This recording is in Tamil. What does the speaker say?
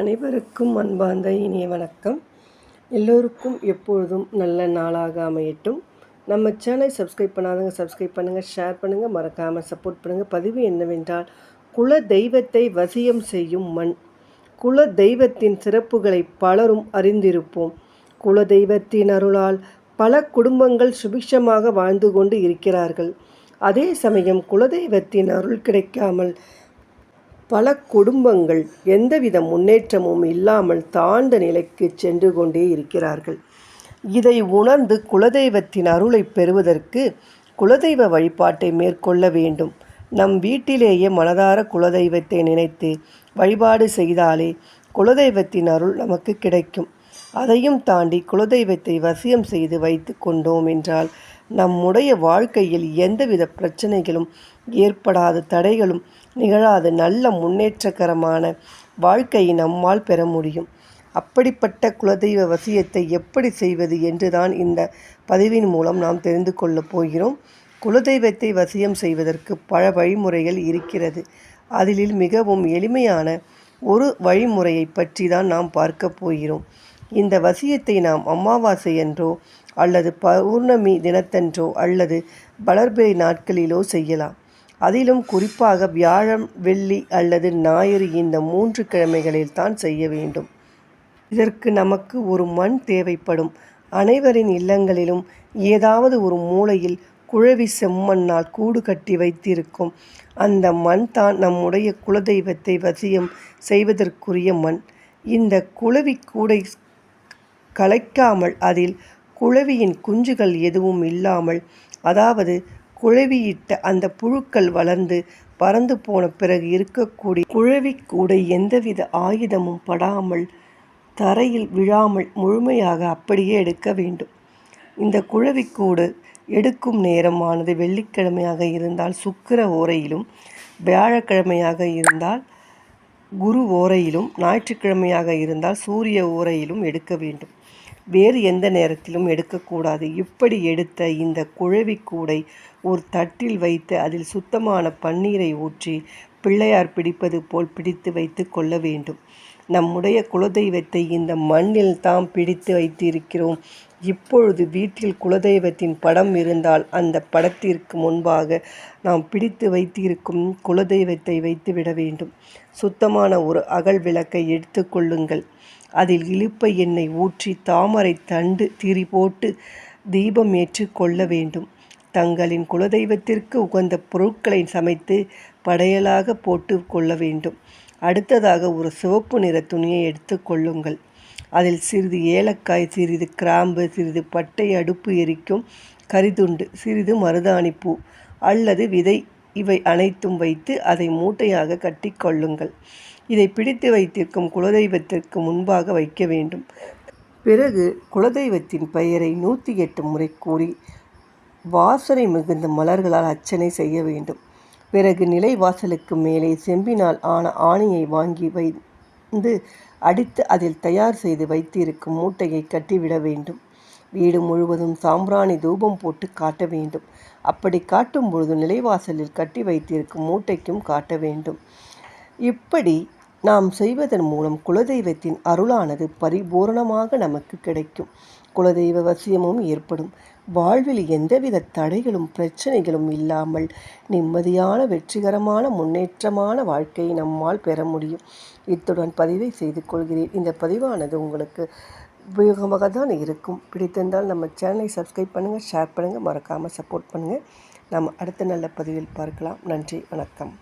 அனைவருக்கும் அன்பார்ந்த இனிய வணக்கம். எல்லோருக்கும் எப்பொழுதும் நல்ல நாளாக அமையட்டும். நம்ம சேனலை சப்ஸ்கிரைப் பண்ணாதவங்க சப்ஸ்கிரைப் பண்ணுங்கள் ஷேர் பண்ணுங்கள் மறக்காமல் சப்போர்ட் பண்ணுங்கள் பதிவு என்னவென்றால் குல தெய்வத்தை வசியம் செய்யும் மண். குல தெய்வத்தின் சிறப்புகளை பலரும் அறிந்திருப்போம். குல தெய்வத்தின் அருளால் பல குடும்பங்கள் சுபிக்ஷமாக வாழ்ந்து கொண்டு இருக்கிறார்கள். அதே சமயம் குலதெய்வத்தின் அருள் கிடைக்காமல் பல குடும்பங்கள் எந்தவித முன்னேற்றமும் இல்லாமல் தாழ்ந்த நிலைக்கு சென்று கொண்டே இருக்கிறார்கள். இதை உணர்ந்து குலதெய்வத்தின் அருளை பெறுவதற்கு குலதெய்வ வழிபாட்டை மேற்கொள்ள வேண்டும். நம் வீட்டிலேயே மனதார குலதெய்வத்தை நினைத்து வழிபாடு செய்தாலே குலதெய்வத்தின் அருள் நமக்கு கிடைக்கும். அதையும் தாண்டி குலதெய்வத்தை வசியம் செய்து வைத்து கொண்டோம் என்றால் நம்முடைய வாழ்க்கையில் எந்தவித பிரச்சனைகளும் ஏற்படாத தடைகளும் நிகழாத நல்ல முன்னேற்றகரமான வாழ்க்கையை நம்மால் பெற முடியும். அப்படிப்பட்ட குலதெய்வ வசியத்தை எப்படி செய்வது என்று தான் இந்த பதிவின் மூலம் நாம் தெரிந்து கொள்ளப் போகிறோம். குலதெய்வத்தை வசியம் செய்வதற்கு பல வழிமுறைகள் இருக்கிறது. அதில் மிகவும் எளிமையான ஒரு வழிமுறையை பற்றி தான் நாம் பார்க்க போகிறோம். இந்த வசியத்தை நாம் அமாவாசை என்றோ அல்லது பௌர்ணமி தினத்தன்றோ அல்லது வளர்பிறை நாட்களிலோ செய்யலாம். அதிலும் குறிப்பாக வியாழம் வெள்ளி அல்லது ஞாயிறு இந்த மூன்று கிழமைகளில் தான் செய்ய வேண்டும். இதற்கு நமக்கு ஒரு மண் தேவைப்படும். அனைவரின் இல்லங்களிலும் ஏதாவது ஒரு மூலையில் குழவி செம்மண்ணால் கூடு கட்டி வைத்திருக்கும். அந்த மண் தான் நம்முடைய குலதெய்வத்தை வசியம் செய்வதற்குரிய மண். இந்த குழவி கூடை கலைக்காமல் அதில் குழவியின் குஞ்சுகள் எதுவும் இல்லாமல் அதாவது குழவியிட்ட அந்த புழுக்கள் வளர்ந்து பறந்து போன பிறகு இருக்கக்கூடிய குழவி எந்தவித ஆயுதமும் படாமல் தரையில் விழாமல் முழுமையாக அப்படியே எடுக்க வேண்டும். இந்த குழவிக்கூடு எடுக்கும் நேரமானது வெள்ளிக்கிழமையாக இருந்தால் சுக்கிர ஓரையிலும் வியாழக்கிழமையாக இருந்தால் குரு ஓரையிலும் ஞாயிற்றுக்கிழமையாக இருந்தால் சூரிய ஓரையிலும் எடுக்க வேண்டும். வேறு எந்த நேரத்திலும் எடுக்கக்கூடாது. இப்படி எடுத்த இந்த குழவி கூடை ஒரு தட்டில் வைத்து அதில் சுத்தமான பன்னீரை ஊற்றி பிள்ளையார் பிடிப்பது போல் பிடித்து வைத்து கொள்ள வேண்டும். நம்முடைய குலதெய்வத்தை இந்த மண்ணில் தாம் பிடித்து வைத்திருக்கிறோம். இப்பொழுது வீட்டில் குலதெய்வத்தின் படம் இருந்தால் அந்த படத்திற்கு முன்பாக நாம் பிடித்து வைத்திருக்கும் குலதெய்வத்தை வைத்து விட வேண்டும். சுத்தமான ஒரு அகல் விளக்கை எடுத்துக்கொள்ளுங்கள் அதில் இழுப்பை எண்ணெய் ஊற்றி தாமரை தண்டு திரி போட்டு தீபம் ஏற்று கொள்ள வேண்டும். தங்களின் குலதெய்வத்திற்கு உகந்த பொருட்களை சமைத்து படையலாக போட்டு கொள்ள வேண்டும். அடுத்ததாக ஒரு சிவப்பு நிற துணியை எடுத்து கொள்ளுங்கள். அதில் சிறிது ஏலக்காய் சிறிது கிராம்பு சிறிது பட்டை அடுப்பு எரிக்கும் கரிதுண்டு சிறிது மருதாணிப்பூ அல்லது விதை இவை அனைத்தும் வைத்து அதை மூட்டையாக கட்டி கொள்ளுங்கள் இதை பிடித்து வைத்திருக்கும் குலதெய்வத்திற்கு முன்பாக வைக்க வேண்டும். பிறகு குலதெய்வத்தின் பெயரை நூற்றி எட்டு முறை கூறி வாசனை மிகுந்த மலர்களால் அர்ச்சனை செய்ய வேண்டும். பிறகு நிலை வாசலுக்கு மேலே செம்பினால் ஆன ஆணியை வாங்கி வைத்து அடித்து அதில் தயார் செய்து வைத்திருக்கும் மூட்டையை கட்டிவிட வேண்டும். வீடு முழுவதும் சாம்பிராணி தூபம் போட்டு காட்ட வேண்டும். அப்படி காட்டும் பொழுது நிலைவாசலில் கட்டி வைத்திருக்கும் மூட்டைக்கும் காட்ட வேண்டும். இப்படி நாம் செய்வதன் மூலம் குலதெய்வத்தின் அருளானது பரிபூரணமாக நமக்கு கிடைக்கும். குலதெய்வ வசியமும் ஏற்படும். வாழ்வில் எந்தவித தடைகளும் பிரச்சனைகளும் இல்லாமல் நிம்மதியான வெற்றிகரமான முன்னேற்றமான வாழ்க்கையை நம்மால் பெற முடியும். இத்துடன் பதிவை செய்து கொள்கிறேன். இந்த பதிவானது உங்களுக்கு உபயோகமாக தான் இருக்கும். பிடித்திருந்தால் நம்ம சேனலை சப்ஸ்கிரைப் பண்ணுங்கள் ஷேர் பண்ணுங்கள் மறக்காமல் சப்போர்ட் பண்ணுங்கள் நம்ம அடுத்த நல்ல பதிவில் பார்க்கலாம். நன்றி வணக்கம்.